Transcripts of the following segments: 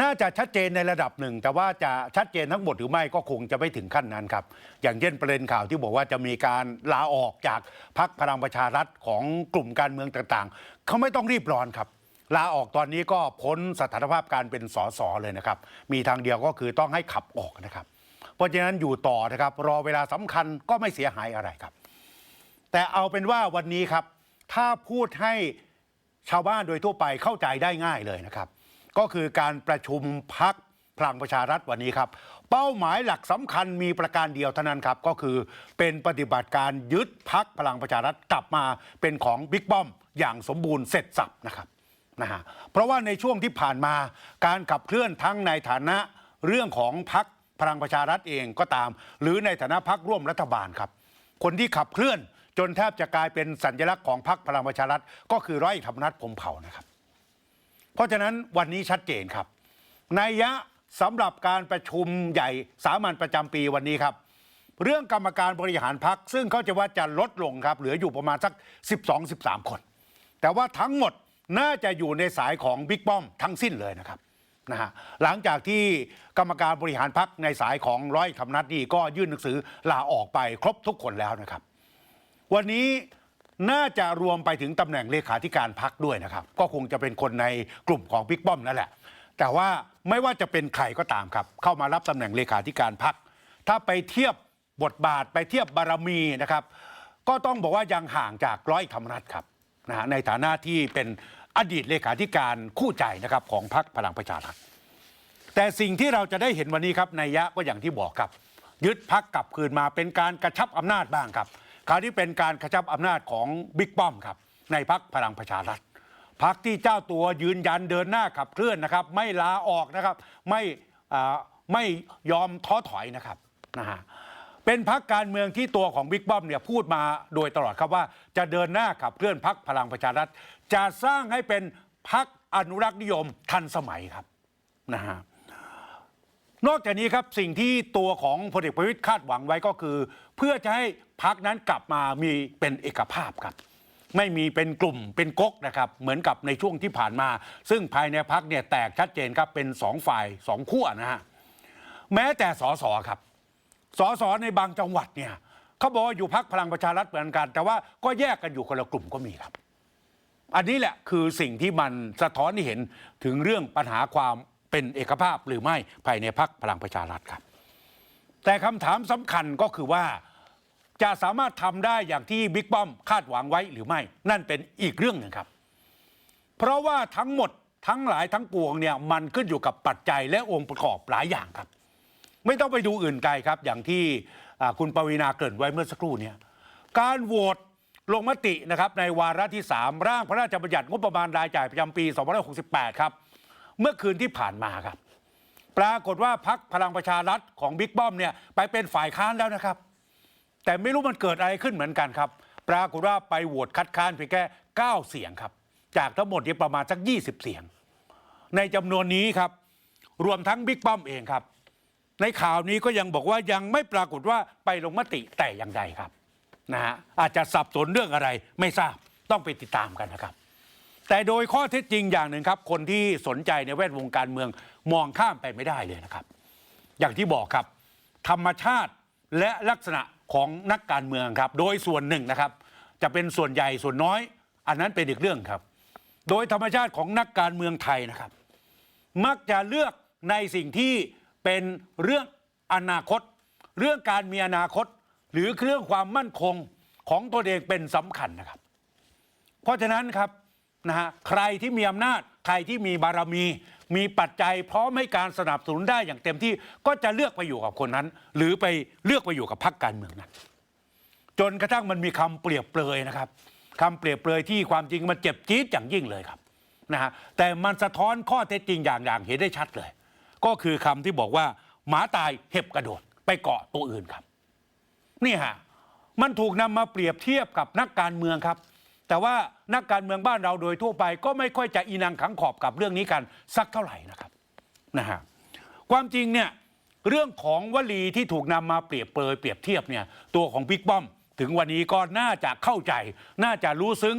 น่าจะชัดเจนในระดับหนึ่ง แต่ว่าจะชัดเจนทั้งหมดหรือไม่ก็คงจะไม่ถึงขั้นนั้นครับ อย่างเช่นประเด็นข่าวที่บอกว่าจะมีการลาออกจากพักพลังประชารัฐของกลุ่มการเมืองต่างๆ เขาไม่ต้องรีบร้อนครับลาออกตอนนี้ก็พ้นสถานภาพการเป็นสสเลยนะครับ มีทางเดียวก็คือต้องให้ขับออกนะครับ เพราะฉะนั้นอยู่ต่อนะครับ รอเวลาสำคัญก็ไม่เสียหายอะไรครับ แต่เอาเป็นว่าวันนี้ครับ ถ้าพูดให้ชาวบ้านโดยทั่วไปเข้าใจได้ง่ายเลยนะครับ ก็คือการประชุมพักพลังประชารัฐวันนี้ครับ เป้าหมายหลักสำคัญมีประการเดียวเท่านั้นครับ ก็คือเป็นปฏิบัติการยึดพักพลังประชารัฐกลับมาเป็นของบิ๊กป้อม อย่างสมบูรณ์เสร็จสับนะครับนะฮะเพราะว่าในช่วงที่ผ่านมาการขับเคลื่อนทั้งในฐานะเรื่องของพักพลังประชารัฐเองก็ตาม หรือในฐานะพักร่วมรัฐบาลครับ คนที่ขับเคลื่อนจนแทบจะกลายเป็นสัญลักษณ์ของพรรคพลังประชารัฐ ก็คือร้อยเอกธรรมนัฐพมเผ่านะครับ เพราะฉะนั้นวันนี้ชัดเจนครับนัยยะสำหรับการประชุมใหญ่สามัญประจำปีวันนี้ครับ เรื่องกรรมการบริหารพักซึ่งเขาจะว่าจะลดลงครับ เหลืออยู่ประมาณสัก 12-13 คน แต่ว่าทั้งหมดน่าจะอยู่ในสายของบิ๊กป้อมทั้งสิ้นเลยนะครับนะฮะหลังจากที่กรรมการบริหารพักในสายของร้อยเอกธรรมนัฐนี่ก็ยื่นหนังสือลาออกไปครบทุกคนแล้วนะครับ วันนี้ น่าจะรวมไปถึงตำแหน่งเลขาธิการพักด้วยนะครับ ก็คงจะเป็นคนในกลุ่มของบิ๊กป้อมนั่นแหละ แต่ว่าไม่ว่าจะเป็นใครก็ตามครับ เข้ามารับตำแหน่งเลขาธิการพัก ถ้าไปเทียบบทบาทไปเทียบบารมีนะครับ ก็ต้องบอกว่ายังห่างจากร้อยธรรมนัฐครับนะฮะในฐานะที่เป็นอดีตเลขาธิการคู่ใจนะครับของพรรคพลังประชารัฐแต่สิ่งที่เราจะได้เห็นวันนี้ครับในยยะก็อย่างที่บอกครับ ยึดพักกลับคืนมาเป็นการกระชับอำนาจบ้างครับ คราวนี้เป็นการกระชับอำนาจของบิ๊กป้อมครับ ในพักพลังประชารัฐพักที่เจ้าตัวยืนยันเดินหน้าขับเคลื่อนนะครับ ไม่ลาออกนะครับ ไม่ไม่ยอมท้อถอยนะครับนะฮะเป็นพักการเมืองที่ตัวของบิ๊กป้อมเนี่ยพูดมาโดยตลอดครับว่า จะเดินหน้าขับเคลื่อนพักพลังประชารัฐจะสร้างให้เป็นพักอนุรักษ์นิยมทันสมัยครับนะฮะ นอกจากนี้ครับสิ่งที่ตัวของพลเอกประวิตยคาดหวังไว้ก็คือ เพื่อจะให้พักนั้นกลับมามีเป็นเอกภาพครับ ไม่มีเป็นกลุ่มเป็นก๊กนะครับ เหมือนกับในช่วงที่ผ่านมา ซึ่งภายในพักเนี่ยแตกชัดเจนครับเป็นสองฝ่ายสองขั้วนะฮะแม้แต่สสครับสสในบางจังหวัดเนี่ยเขาบอกว่าอยู่พักพลังประชารัฐเหมือนกัน แต่ว่าก็แยกกันอยู่คนละกลุ่มก็มีครับ อันนี้แหละคือสิ่งที่มันสะท้อนให้เห็นถึงเรื่องปัญหาความ เป็นเอกภาพหรือไม่ภายในพักพลังประชารัฐครับ แต่คำถามสำคัญก็คือว่าจะสามารถทำได้อย่างที่บิ๊กป้อมคาดหวังไว้หรือไม่ นั่นเป็นอีกเรื่องหนึ่งครับ เพราะว่าทั้งหมดทั้งหลายทั้งปวงเนี่ยมันขึ้นอยู่กับปัจจัยและองค์ประกอบหลายอย่างครับ ไม่ต้องไปดูอื่นไกลครับ อย่างที่คุณปวีณาเกริ่นไว้เมื่อสักครู่เนี่ยการโหวตลงมตินะครับในวาระที่ 3 ร่างพระราชบัญญัติงบประมาณรายจ่ายประจำปี 2568 ครับ เมื่อคืนที่ผ่านมาครับ ปรากฏว่าพักพลังประชารัฐของบิ๊กป้อมเนี่ยไปเป็นฝ่ายค้านแล้วนะครับ แต่ไม่รู้มันเกิดอะไรขึ้นเหมือนกันครับ ปรากฏว่าไปโหวตคัดค้านเพียงแค่9เสียงครับ จากทั้งหมดเนี่ยประมาณสัก 20 เสียง ในจำนวนนี้ครับ รวมทั้งบิ๊กป้อมเองครับ ในข่าวนี้ก็ยังบอกว่ายังไม่ปรากฏว่าไปลงมติแต่อย่างใดครับนะฮะอาจจะสับสนเรื่องอะไรไม่ทราบต้องไปติดตามกันนะครับ แต่โดยข้อเท็จจริงอย่างหนึ่งครับ คนที่สนใจในแวดวงการเมืองมองข้ามไปไม่ได้เลยนะครับ อย่างที่บอกครับ ธรรมชาติและลักษณะของนักการเมืองครับ โดยส่วนหนึ่งนะครับ จะเป็นส่วนใหญ่ส่วนน้อย อันนั้นเป็นอีกเรื่องครับ โดยธรรมชาติของนักการเมืองไทยนะครับ มักจะเลือกในสิ่งที่เป็นเรื่องอนาคต เรื่องการมีอนาคต หรือเรื่องความมั่นคงของตัวเองเป็นสำคัญนะครับ เพราะฉะนั้นครับ นะฮะใครที่มีอำนาจ ใครที่มีบารมี มีปัจจัยพร้อมให้การสนับสนุนได้อย่างเต็มที่ก็จะเลือกไปอยู่กับคนนั้น หรือไปเลือกไปอยู่กับพรรคการเมืองนั้น จนกระทั่งมันมีคำเปรียบเปรยนะครับคำเปรียบเปรยที่ความจริงมันเจ็บจี๊ดอย่างยิ่งเลยครับนะฮะแต่มันสะท้อนข้อเท็จจริงอย่างอย่างเห็นได้ชัดเลย ก็คือคำที่บอกว่าหมาตายเห็บกระโดดไปเกาะตัวอื่นครับ นี่ฮะมันถูกนำมาเปรียบเทียบกับนักการเมืองครับ แต่ว่านักการเมืองบ้านเราโดยทั่วไป ก็ไม่ค่อยจะอีนังขังขอบกับเรื่องนี้กันสักเท่าไหร่นะครับนะฮะความจริงเนี่ยเรื่องของวลีที่ถูกนำมาเปรียบเปรยเปรียบเทียบเนี่ยตัวของบิ๊กป้อม ถึงวันนี้ก็น่าจะเข้าใจ น่าจะรู้ซึ้ง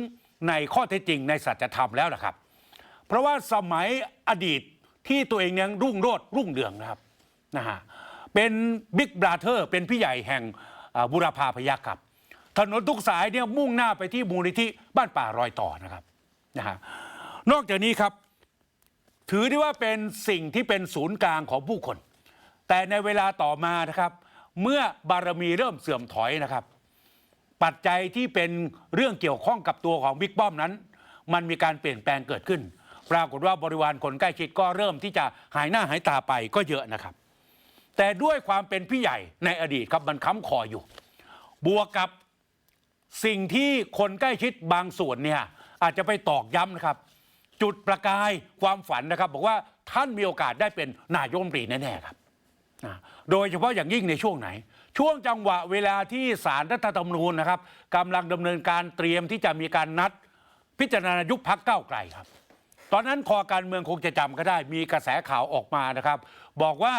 ในข้อเท็จจริงในสัจธรรมแล้วล่ะครับ เพราะว่าสมัยอดีตที่ตัวเองยังรุ่งโรจน์รุ่งเรืองนะครับนะฮะเป็นบิ๊กบราเธอร์เป็นพี่ใหญ่แห่งบุรพาพยัคฆ์ครับ ถนนทุกสายเนี่ยมุ่งหน้าไปที่มูลนิธิบ้านป่ารอยต่อนะครับนะฮะนอกจากนี้ครับ ถือได้ว่าเป็นสิ่งที่เป็นศูนย์กลางของผู้คน แต่ในเวลาต่อมานะครับ เมื่อบารมีเริ่มเสื่อมถอยนะครับ ปัจจัยที่เป็นเรื่องเกี่ยวข้องกับตัวของบิ๊กป้อมนั้น มันมีการเปลี่ยนแปลงเกิดขึ้น ปรากฏว่าบริวารคนใกล้ชิดก็เริ่มที่จะหายหน้าหายตาไปก็เยอะนะครับ แต่ด้วยความเป็นพี่ใหญ่ในอดีตครับมันค้ำคออยู่ บวกกับ สิ่งที่คนใกล้ชิดบางส่วนเนี่ยอาจจะไปตอกย้ำนะครับ จุดประกายความฝันนะครับ บอกว่าท่านมีโอกาสได้เป็นนายกรัฐมนตรีแน่ๆครับนะโดยเฉพาะอย่างยิ่งในช่วงไหน ช่วงจังหวะเวลาที่สารรัฐธรรมนูญนะครับกำลังดำเนินการเตรียมที่จะมีการนัด พิจารณายุบพักเก้าวไกลครับ ตอนนั้นคอการเมืองคงจะจำก็ได้ มีกระแสข่าวออกมานะครับ บอกว่า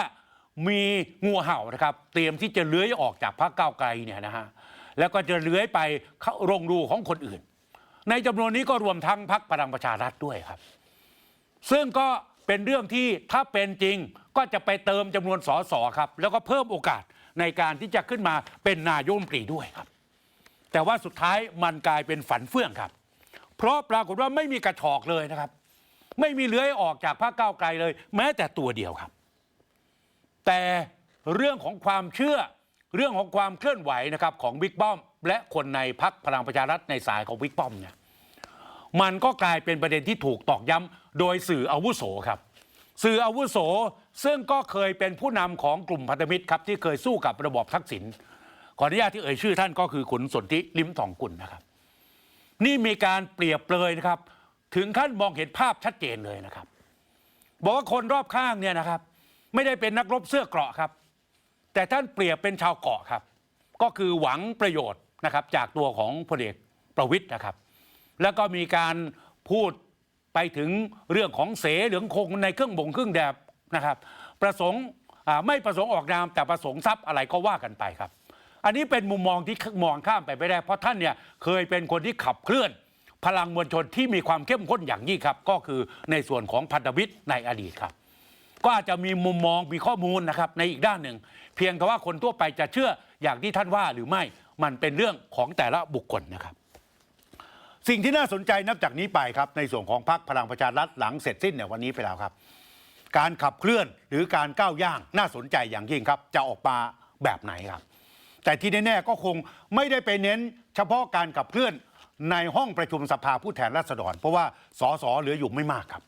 มีงูเห่านะครับ เตรียมที่จะเลื้อยออกจากพักเก้าวไกลเนี่ยนะฮะ แล้วก็จะเลื้อยไปเข้าโรงรูของคนอื่น ในจำนวนนี้ก็รวมทั้งพักพลังประชารัฐด้วยครับ ซึ่งก็เป็นเรื่องที่ถ้าเป็นจริงก็จะไปเติมจำนวนสสครับ แล้วก็เพิ่มโอกาสในการที่จะขึ้นมาเป็นนายกรัฐมนตรีด้วยครับ แต่ว่าสุดท้ายมันกลายเป็นฝันเฟื่องครับ เพราะปรากฏว่าไม่มีกระชอกเลยนะครับ ไม่มีเลื้อยออกจากพรรคก้าวไกลเลย แม้แต่ตัวเดียวครับ แต่เรื่องของความเชื่อ เรื่องของความเคลื่อนไหวนะครับของบิ๊กป้อม และคนในพักพลังประชารัฐในสายของบิ๊กป้อมเนี่ยมันก็กลายเป็นประเด็นที่ถูกตอกย้ำโดยสื่ออาวุโสครับ สื่ออาวุโสซึ่งก็เคยเป็นผู้นำของกลุ่มพันธมิตรครับที่เคยสู้กับระบอบทักษิณขออนุญาตที่เอ่ยชื่อท่านก็คือขุนสนธิลิมทองกุลนะครับ นี่มีการเปรียบเปรยนะครับ ถึงขั้นมองเห็นภาพชัดเจนเลยนะครับ บอกว่าคนรอบข้างเนี่ยนะครับ ไม่ได้เป็นนักรบเสื้อเกราะครับ แต่ท่านเปรียบเป็นชาวเกาะครับ ก็คือหวังประโยชน์นะครับจากตัวของพลเอกประวิทย์นะครับ แล้วก็มีการพูดไปถึงเรื่องของเสเหลืองคงในเครื่องบ่งเครื่องแดบนะครับ ประสงค์ไม่ประสงค์ออกนามแต่ประสงค์ทรัพย์อะไรก็ว่ากันไปครับ อันนี้เป็นมุมมองที่มองข้ามไปไม่ได้ เพราะท่านเนี่ยเคยเป็นคนที่ขับเคลื่อน พลังมวลชนที่มีความเข้มข้นอย่างยิ่งครับ ก็คือในส่วนของพันธมิตรในอดีตครับ ก็อาจจะมีมุมมองมีข้อมูลนะครับในอีกด้านหนึ่ง เพียงแต่ว่าคนทั่วไปจะเชื่ออย่างที่ท่านว่าหรือไม่มันเป็นเรื่องของแต่ละบุคคลนะครับ สิ่งที่น่าสนใจนับจากนี้ไปครับ ในส่วนของพรรคพลังประชารัฐหลังเสร็จสิ้นเนี่ยวันนี้ไปแล้วครับ การขับเคลื่อนหรือการก้าวย่างน่าสนใจอย่างยิ่งครับ จะออกมาแบบไหนครับ แต่ที่แน่ๆก็คงไม่ได้ไปเน้น เฉพาะการขับเคลื่อนในห้องประชุมสภาผู้แทนราษฎร เพราะว่าสสเหลืออยู่ไม่มากครับ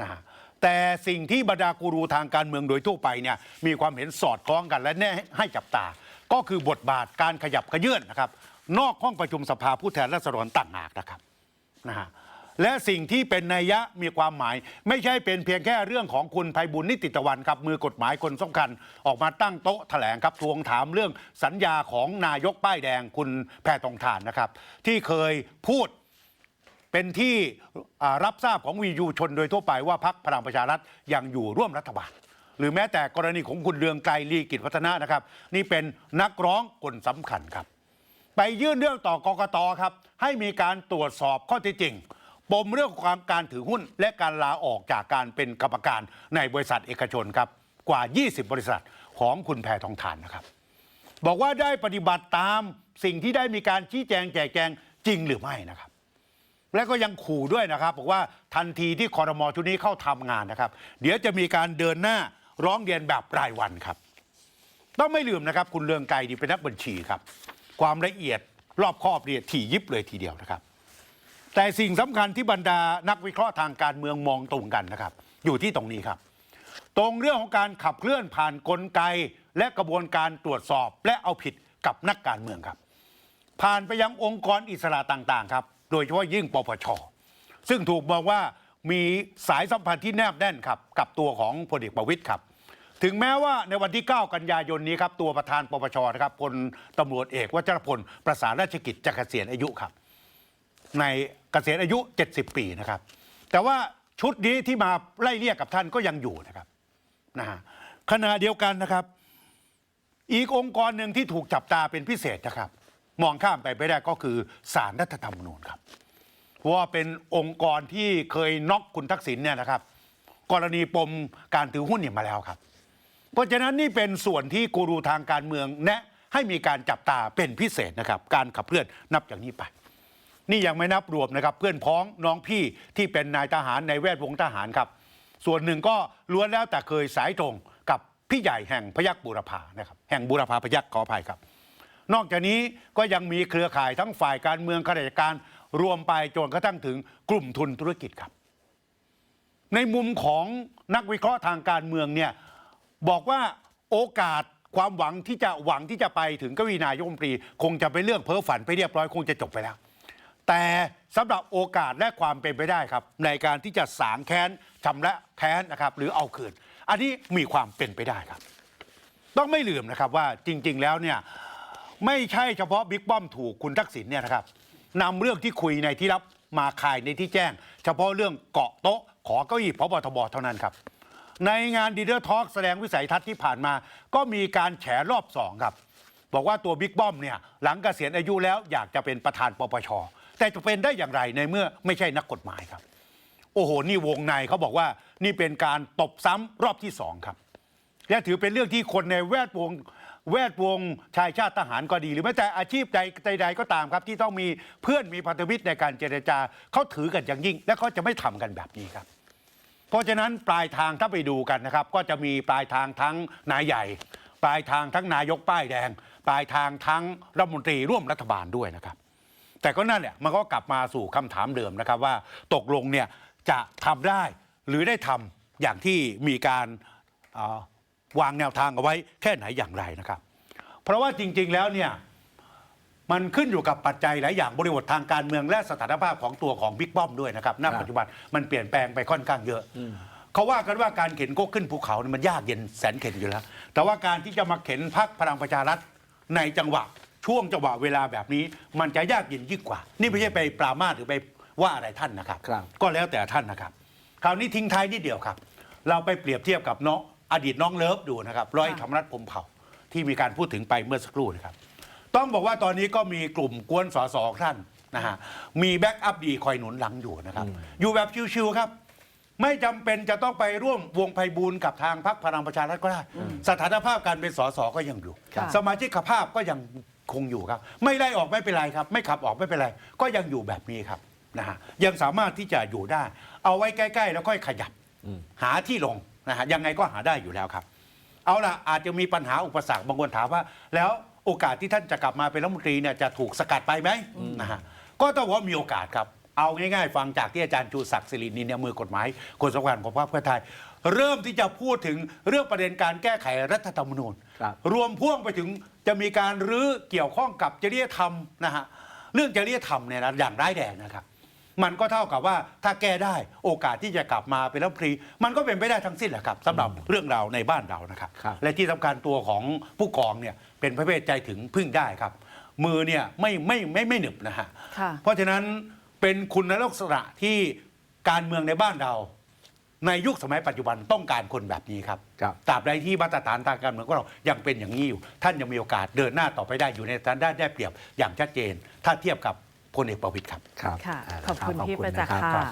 นะฮะ แต่สิ่งที่บรรดากูรูทางการเมืองโดยทั่วไปเนี่ยมีความเห็นสอดคล้องกันและแน่ให้จับตา ก็คือบทบาทการขยับขยื่นนะครับ นอกห้องประชุมสภาผู้แทนราษฎรต่างหากนะครับนะฮะและสิ่งที่เป็นนัยยะมีความหมาย ไม่ใช่เป็นเพียงแค่เรื่องของคุณภัยบุญนิติตะวันครับ มือกฎหมายคนสำคัญ ออกมาตั้งโต๊ะแถลงครับทวงถามเรื่องสัญญาของนายกป้ายแดงคุณแพทองทานนะครับ ที่เคยพูด เป็นที่รับทราบของวียูชนโดยทั่วไปว่าพักพลังประชารัฐยังอยู่ร่วมรัฐบาล หรือแม้แต่กรณีของคุณเรืองไกรลีกิจวัฒนะนะครับ นี่เป็นนักร้องคนสำคัญครับ ไปยื่นเรื่องต่อกกตครับ ให้มีการตรวจสอบข้อเท็จจริงปมเรื่องความการถือหุ้น และการลาออกจากการเป็นกรรมการในบริษัทเอกชนครับกว่า 20 บริษัทของคุณแพทองทานนะครับ บอกว่าได้ปฏิบัติตามสิ่งที่ได้มีการชี้แจงแจกแจงจริงหรือไม่นะครับ และก็ยังขู่ด้วยนะครับบอกว่าทันทีที่คอรมอชุดนี้เข้าทำงานนะครับ เดี๋ยวจะมีการเดินหน้าร้องเรียนแบบรายวันครับ ต้องไม่ลืมนะครับ คุณเรืองไกรนี่เป็นนักบัญชีครับ ความละเอียดรอบคอบเนี่ยถี่ยิบเลยทีเดียวนะครับ แต่สิ่งสำคัญที่บรรดานักวิเคราะห์ทางการเมืองมองตรงกันนะครับ อยู่ที่ตรงนี้ครับ ตรงเรื่องของการขับเคลื่อนผ่านกลไก และกระบวนการตรวจสอบ และเอาผิดกับนักการเมืองครับ ผ่านไปยังองค์กรอิสระต่างๆ ครับ โดยเฉพาะยิ่งปปช ซึ่งถูกมองว่ามีสายสัมพันธ์ที่แนบแน่นครับกับตัวของพลเอกประวิตยครับ ถึงแม้ว่าในวันที่ 9 กันยายนนี้ครับตัวประธานปปชนะครับพลตำรวจเอกวัชรพลประสานราชกิจจะเกษียณอายุครับ ในเกษียณอายุ 70 ปีนะครับ แต่ว่าชุดนี้ที่มาไล่เรียกกับท่านก็ยังอยู่นะครับนะฮะขณะเดียวกันนะครับ อีกองค์กรหนึ่งที่ถูกจับตาเป็นพิเศษนะครับ มองข้ามไปไม่ได้ก็คือสารรัฐธรรมนูญครับเพราะว่าเป็นองค์กรที่เคยน็อกคุณทักษิณเนี่ยนะครับ กรณีปมการถือหุ้นเนี่ยมาแล้วครับ เพราะฉะนั้นนี่เป็นส่วนที่กูรูทางการเมืองแนะให้มีการจับตาเป็นพิเศษนะครับ การขับเคลื่อนนับจากนี้ไป นี่ยังไม่นับรวมนะครับ เพื่อนพ้องน้องพี่ที่เป็นนายทหารในแวดวงทหารครับ ส่วนหนึ่งก็ล้วนแล้วแต่เคยสายตรงกับพี่ใหญ่แห่งพยัคฆ์บูรพานะครับ แห่งบูรพาพยัคฆ์ขออภัยครับ นอกจากนี้ก็ยังมีเครือข่ายทั้งฝ่ายการเมืองข้าราชการรวมไปจนกระทั่งถึงกลุ่มทุนธุรกิจครับ ในมุมของนักวิเคราะห์ทางการเมืองเนี่ยบอกว่าโอกาสความหวังที่จะหวังที่จะไปถึงกวีนายกรัฐมนตรี คงจะเป็นเรื่องเพ้อฝันไปเรียบร้อยคงจะจบไปแล้ว แต่สำหรับโอกาสและความเป็นไปได้ครับ ในการที่จะสางแค้นชำระแค้นนะครับ หรือเอาคืน อันนี้มีความเป็นไปได้ครับ ต้องไม่ลืมนะครับว่าจริง ๆ แล้วเนี่ย ไม่ใช่เฉพาะบิ๊กป้อมถูกคุณทักษิณเนี่ยนะครับนำเรื่องที่คุยในที่รับมาคายในที่แจ้ง เฉพาะเรื่องเกาะโต๊ะ ขอเก้าอี้พบทบเท่านั้นครับ ในงานดีเดอร์ทอ k แสดงวิสัยทัศน์ที่ผ่านมา ก็มีการแฉรอบสองครับ บอกว่าตัวบิ๊กป้อมเนี่ยหลังเกษียณอายุแล้วอยากจะเป็นประธานปปช แต่จะเป็นได้อย่างไรในเมื่อไม่ใช่นักกฎหมายครับ โอ้โห นี่วงในเขาบอกว่านี่เป็นการตบซ้ำรอบที่สองครับและถือเป็นเรื่องที่คนในแวดวง แวดวงชายชาติทหารก็ดี หรือแม้แต่อาชีพใดใดๆก็ตามครับ ที่ต้องมีเพื่อนมีพันธมิตรในการเจรจาเขาถือกันอย่างยิ่ง และเขาจะไม่ทำกันแบบนี้ครับ เพราะฉะนั้นปลายทางถ้าไปดูกันนะครับ ก็จะมีปลายทางทั้งนายใหญ่ ปลายทางทั้งนายกป้ายแดง ปลายทางทั้งรัฐมนตรีร่วมรัฐบาลด้วยนะครับ แต่ก็นั่นแหละมันก็กลับมาสู่คำถามเดิมนะครับว่าตกลงเนี่ยจะทำได้หรือได้ทำอย่างที่มีการอ่า วางแนวทางเอาไว้แค่ไหนอย่างไรนะครับ เพราะว่าจริง ๆแล้วเนี่ยมันขึ้นอยู่กับปัจจัยหลายอย่างบริบททางการเมืองและสถานภาพของตัวของบิ๊กป้อมด้วยนะครับณครับปัจจุบันมันเปลี่ยนแปลงไปค่อนข้างเยอะเขาว่ากันว่าการเข็นโก๊กขึ้นภูเขาเนี่ยมันยากเย็นแสนเข็นอยู่แล้ว แต่ว่าการที่จะมาเข็นพักพลังประชารัฐในจังหวะช่วงจังหวะเวลาแบบนี้ มันจะยากเย็นยิ่งกว่า นี่ไม่ใช่ไปปรามาสหรือไปว่าอะไรท่านนะครับครับ ก็แล้วแต่ท่านนะครับ คราวนี้ทิ้งท้ายนิดเดียวครับ เราไปเปรียบเทียบกับน้อง อดีตน้องเลิฟดูนะครับร้อยค่ะธรรมนัฐพรหมเผ่าที่มีการพูดถึงไปเมื่อสักครู่นะครับ ต้องบอกว่าตอนนี้ก็มีกลุ่มกวนสสของท่านนะฮะมีแบ็กอัพดีคอยหนุนหลังอยู่นะครับ อยู่แบบชิวๆครับไม่จำเป็นจะต้องไปร่วมวงไพบูลย์กับทางพรรคพลังประชารัฐก็ได้ สถานภาพการเป็นสสก็ยังอยู่ครับสมาชิกภาพก็ยังคงอยู่ครับ ไม่ไล่ออกไม่เป็นไรครับ ไม่ขับออกไม่เป็นไร ก็ยังอยู่แบบนี้ครับนะฮะยังสามารถที่จะอยู่ได้ เอาไว้ใกล้ ๆ แล้วค่อยขยับหาที่ลง นะฮะยังไงก็หาได้อยู่แล้วครับ เอาล่ะอาจจะมีปัญหาอุปสรรคบางคนถามว่า แล้วโอกาสที่ท่านจะกลับมาเป็นรัฐมนตรีเนี่ยจะถูกสกัดไปไหมนะฮะก็ต้องบอกว่ามีโอกาสครับเอาง่ายๆ ฟังจากที่อาจารย์ชูศักดิ์สิรินินเนี่ยมือกฎหมายคนสำคัญของพรรคเพื่อไทย เริ่มที่จะพูดถึงเรื่องประเด็นการแก้ไขรัฐธรรมนูญ ครับ รวมพ่วงไปถึงจะมีการรื้อเกี่ยวข้องกับจริยธรรมนะฮะเรื่องจริยธรรมเนี่ยนะอย่างร้ายแรงนะครับ มันก็เท่ากับว่าถ้าแก้ได้โอกาสที่จะกลับมาเป็นรัฐมนตรี มันก็เป็นไปได้ทั้งสิ้นแหละครับสำหรับเรื่องราวในบ้านเรานะครับ ครับ และที่สำคัญตัวของผู้กองเนี่ยเป็นประเภทใจถึงพึ่งได้ครับ มือเนี่ยไม่ไม่ไม่ไม่หนึบนะฮะ ค่ะ เพราะฉะนั้นเป็นคุณลักษณะที่การเมืองในบ้านเรา ในยุคสมัยปัจจุบันต้องการคนแบบนี้ครับครับ ตราบใดที่มาตรฐานทางการเมืองของเรายังเป็นอย่างนี้อยู่ ท่านยังมีโอกาสเดินหน้าต่อไปได้อยู่ในฐานะได้เปรียบอย่างชัดเจน ถ้าเทียบกับ พลเอกประวิตยครับ ครับค่ะาขอบคุณรับพี่ประจักษ์นรับค่ะ